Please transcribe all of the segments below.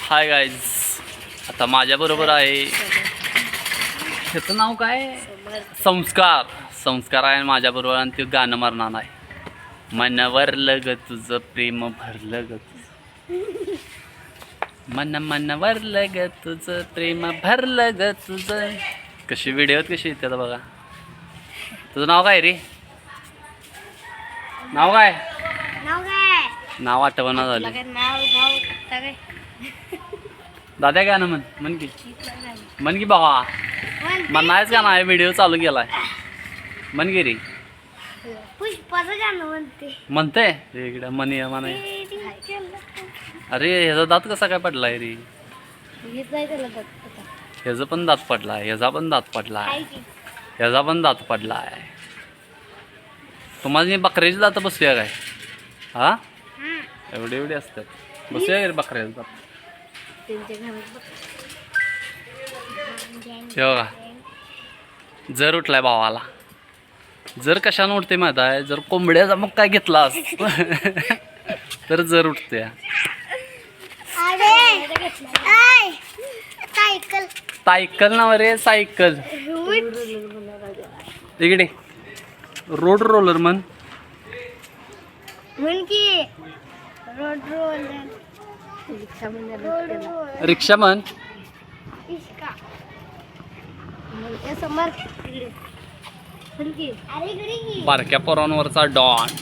Hi guys आता माझ्याबरोबर आहे. त्याचं नाव काय? संस्कार. संस्कार आहे माझ्याबरोबर आणि ते गाणं मारणार नाही. मनवरलं ग तुझं प्रेम भरलं ग तुझं. मन मनवरलं ग तुझं प्रेम भरलं ग तुझं. कशी व्हिडिओ कशी? येते आता बघा. तुझं नाव काय रे? नाव काय? नाव आठवणा झालं. दादा काय ना म्हण म्हण की. म्हण की बाबा म्हणायच का नाही व्हिडिओ चालू केलाय. म्हण की रे. पुष्पाचं गाणं म्हणते. म्हणते? इकडे म्हणे अरे ह्याचा दात कसा काय पडलाय रे? ह्याचा पण दात पडलाय ह्याचा पण दात पडलाय. ह्याचा पण दात पडलाय. तुम्हाला बकऱ्याची दात बसूया काय? हा? एवढे एवढे असतात. बसूया रे बकऱ्याचे दात? हे बघा. जर उठलाय भावाला. जर कशानं उठते माहीत आहे? जर कोंबड्याचा मग काय घेतलास तर जर उठते सायकल. सायकल नाव रे सायकल. इकडे. रोड रोलर म्हण. की रोड रोल रिक्षा मन बारक्या पोरांवरचा डॉन.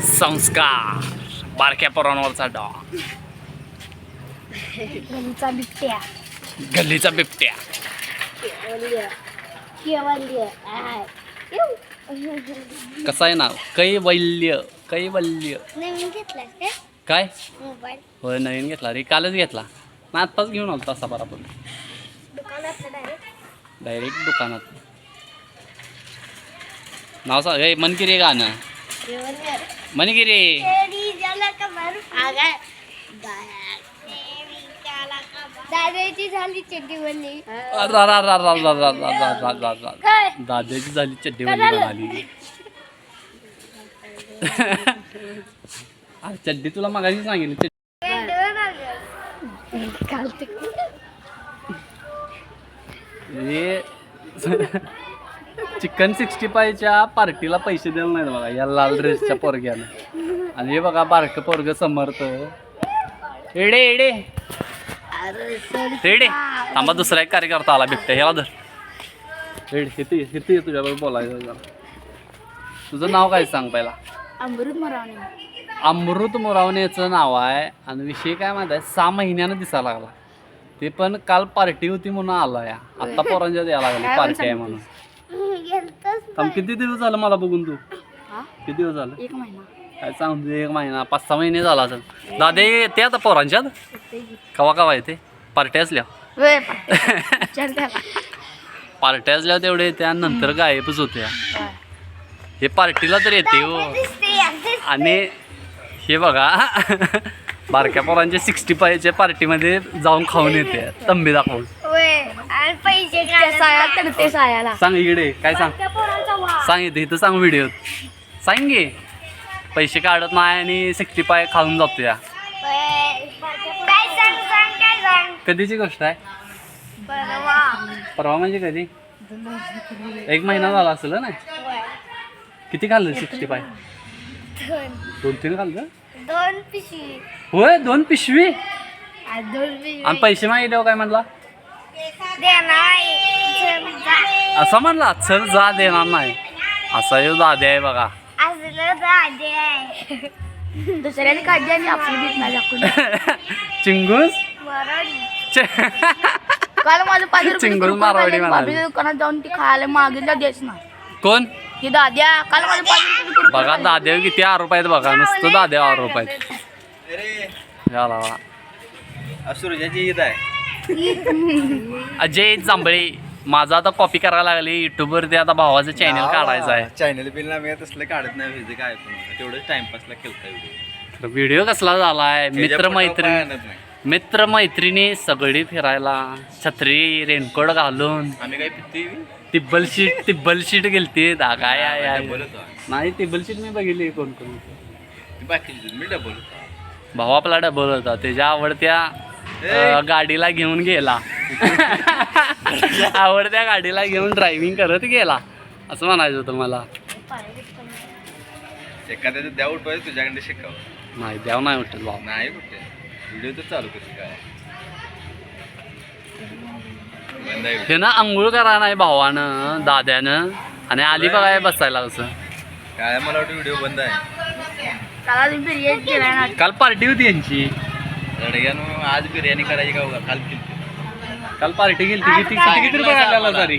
संस्कार. बारक्या पोरांवरचा डॉन. गल्लीचा बिबट्या. गल्लीचा बिबट्या. कसा आहे नाव? कैवल्य कैवल्य. नवीन काय काय? मोबाईल. होय नवीन घेतला. रे कालच घेतला. ना आत्ताच घेऊन आलो तसा बरा पण. दुकानात डायरेक्ट दुकानात. नाव सांग. ए मन की रे गाणं. केवल्य मन की रे तेरी झलक भर आगा दादाची झाली चड्डी बनली रा रा रा रा रा रा रा रा रा रा रा. काय दादाची झाली चड्डी काय झालं? अरे चड्डी तुला मगाशी सांगितली चड्डी घालते हे चिकन सिक्स्टी फायच्या पार्टीला पैसे दिले नाहीत बघा या लाल ड्रेसच्या पोरग्यानं आणि हे बघा बारकं पोरग समर्थ एडे एडे एडे थांबा दुसरा एक कार्यकर्ता आला बिबट्या ह्याला धर एड किती किती तुझ्याबरोबर बोलायचं जरा तुझं नाव काय सांग पहिला? अमृत मरावणे. अमृत मोरावणेचं नाव आहे. आणि विषय काय माहिती आहे? सहा महिन्यानं दिसायला लागला. ते पण काल पार्टी होती म्हणून आला या आत्ता पोरांच्या यायला लागली पार्टी आहे म्हणून. थांब किती दिवस झालं मला बघून तू? किती दिवस झालं? एक महिना. काय सांगतो एक महिना. पाच सहा महिने झाला असेल. दादे येते आता पोरांच्यात? कवा कवा येते? पार्ट्या असल्या. पार्ट्या असल्या. तेवढे येते आणि नंतर गायबच होत्या हे पार्टीला तर येते हो. आणि हे बघा बारक्या पोरांच्या सिक्स्टी फायच्या पार्टीमध्ये जाऊन खाऊन येते. तंबी दाखवून. पैसे ते सायाला. सांग इकडे काय सांग? सांग इथे इथं सांग व्हिडिओ. सांग घे पैसे काढत नाही आणि सिक्स्टी फाय खाऊन जातो या कधीची गोष्ट आहे? परवा. परवा म्हणजे कधी? एक महिना झाला असेल ना? किती खाल्लं? Sixty five? दोन. दोन तीन खाल्लं? दोन पिशवी. होय दोन पिशवी? आ, दोन पिशवी. आणि पैसे मागितल्यावर काय म्हणला? देणार समजा असं म्हणला चल जा देणार नाही. असा येऊ दादे आहे बघा. असलं दादे आहे. दुसऱ्याने काढली आणि दाखवून चिंगूस? काल माझं पाच मारवाडी म्हणाली. दुकानात जाऊन ती खायला मागितलं ना. कोण? ही दाद्या. काल माझं पाच रुपये कुरकुरे बघा दादेव किती आरोप आहेत बघा. नुसतं दादेव आरोप आहेत. ईद आहे. अजय जांभळे माझा आता कॉपी करायला लागली. युट्यूबवर ते आता भावाचं चॅनल काढायचं आहे. चॅनल बिल मी तसलं काढत नाही काय पण. तेवढंच टाइमपासला केलता व्हिडिओ तर व्हिडिओ कसला झालाय? मित्र मैत्रिणी मित्र मैत्रिणी सगळी फिरायला. छत्री रेनकोट घालून. आम्ही काय पित्ती तिब्बल शीट तिब्बल शीट गेलती. होता. नाही तिब्बल शीट मी बघितली कोण कोण मी डबल भाऊ आपला डबल होता. त्याच्या आवडत्या गाडीला घेऊन गेला. आवडत्या गाडीला घेऊन ड्रायव्हिंग करत गेला. असं म्हणायचं होतं मला. एखाद्याचं द्या उठवायचं तुझ्याकडे शिकावं. नाही द्याव नाही वाटत भाऊ. नाही कुठे व्हिडिओ तर चालू कशी काय? बंद आहे. हे ना आंघोळ करा नाही भावानं दाद्यानं. आणि आली बघाय बसायला कसं काय मला वाटतं व्हिडिओ बंद आहे. त्याला तुम्ही बिर्याणी केला ना काल पार्टी होती यांची. रडग्यानं आज बिर्याणी करायची का काल केली. काल पार्टी गेली किती किती किती रुपये काढलेला तरी?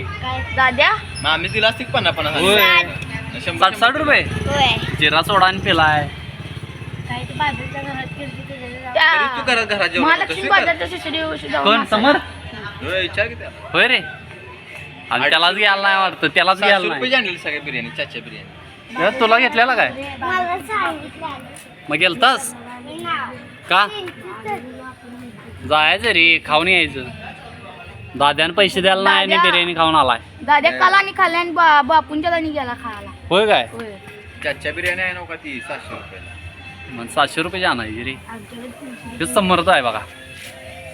दाद्या? मग आम्ही दिला असती पन्ना पन्नास होय. शंभर साठ साठ रुपये? होय. जिरा सोडा आणि पिलाय. काय ते बाजूच्या घरात त्याच्या तरी तू घरात जेवण महालक्ष्मी? बाजारच्या कोण. समर? होय, विचार की त्याला होय रे. आणि त्यालाच घ्यायला नाही वाटतं त्यालाच सातशे घ्यायला रुपये नाही. आणली सगळ्या बिर्याणी चाच्या बिर्याणी. हे तुला घेतलेला काय? मला सांगितलं मग गेलतास? का? जायचं रे खाऊन यायचं. दाद्यानं पैसे द्यायला नाही आणि दाद्या. बिर्याणी खाऊन आलाय. दाद्या काल आणि खाल्ल्या आणि बा- बापूंच्या गेला खायला. होय काय? होय. चाच्या बिर्याणी आहे नका ती? सातशे रुपयाला. मग सातशे रुपये आणायची रे हे समर्थ आहे बघा.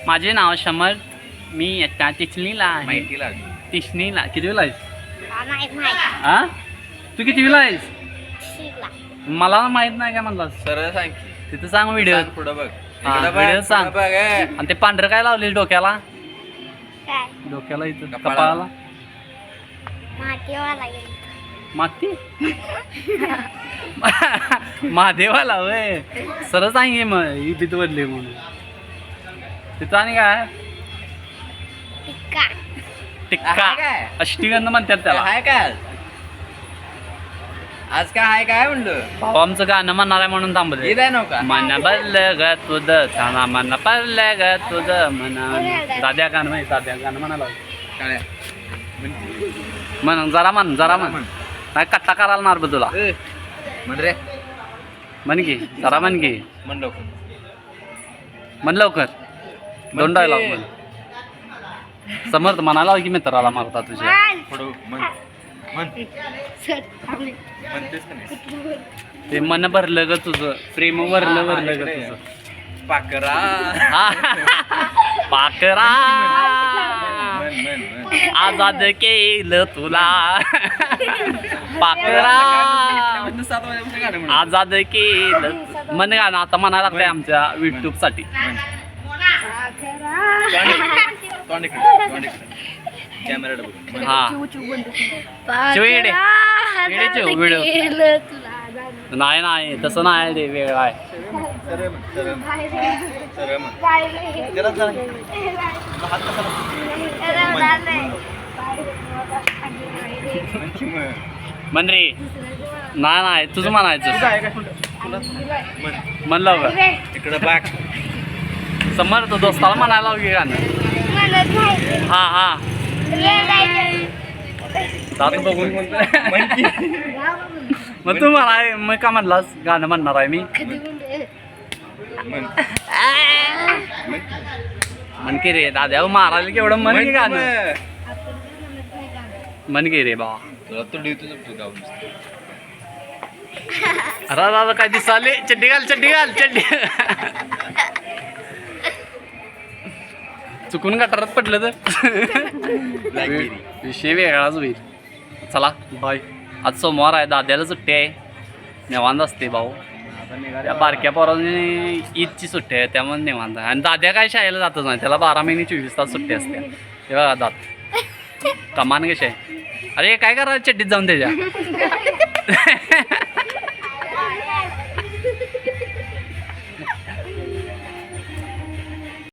माझे नाव समर्थ. मी आता तिचणीला आहे. लागली तिचणीला कितवीला आहेस? हा तू कितवीला आहेस? शिकला मला माहीत नाही काय म्हणलास. सरळ सांग तिथं सांग व्हिडिओ. सांग पुढं बघ. हा, व्हिडिओ सांग. आणि ते पांढरं काय लावले डोक्याला? काय? डोक्याला इथं कपाळाला. माती? महादेवाला वय सरळ सांगे मग ही भीत बदले म्हणून. तिथं आणि काय? टिक्का. आहे? अष्टीगंध म्हणतात त्याला. हाय काय? आज? काय हाय काय म्हणलं? भाऊ आमचं गाणं म्हणणार आहे म्हणून थांबले ईद आहे नव्हता? मन बदल ग तुझं थाना मन पडलं ग तुझं म्हणा. दाद्या गाणं माहिती दाद्या गाणं म्हणाला काय? म्हण जरा म्हण. जरा म्हण. नाही कट्टा करायला मार बा तुला म्हण रे. म्हण की जरा म्हण की. म्हण लवकर. म्हण लवकर. दोन डायलॉग म्हण. समर्थ म्हणाला की मित्राला मारता तुझ्या. पुढं म्हण. म्हण. म्हणतेस का नाही? ते मन भरलं ग तुझं. प्रेम वरलं वरलं ग तुझं. पाकरा. हा. पाकरा. म्हण म्हण म्हण आजाद केलं तुला. पाकरा सात वाजेपर्यंत गाणं म्हण. आजाद केलं मन गाणं आता म्हणायला लागतंय आमच्या युट्यूबसाठी तोंड इकडे, तोंड इकडे. हा चिव व्हिडिओ. नाही नाही तसं नाही ते वेगळं आहे सरळ म्हण, सरळ म्हण, सरळ म्हण. काय जरा जरा. हात कसा म्हण की म्हण. म्हण रे नाही नाही तुझं म्हणायचं. आहे का इकडं. बाग समर्थ दोस्ताला म्हणायला लाव की गाणं. हा हा. दात बघून. मग तू म्हणाय मग का म्हणलास? गाणं म्हणणार आहे मी. म्हण. की रे दाद्या मारायला केवढं म्हण की गाणं. म्हण. की रे बा. तुला तो अरे दादा काय दिसाले चड्डी घाल चड्डी घाल चड्डी. चुकून गटारात पडलं तर. विषय वेगळाच होईल. चला बाय आज सोमवार आहे दाद्याला सुट्टी आहे. निवांत असते भाऊ. त्या बारक्या पोरांनी ईदची सुट्टी आहे त्यामुळे निवांत आहे. आणि दाद्या काय शाळेला जातच नाही त्याला बारा महिने चोवीस तास सुट्टी असते. हे बघा दात. कमान कशी आहे? अरे काय करा चड्डीत जाऊन त्याच्या?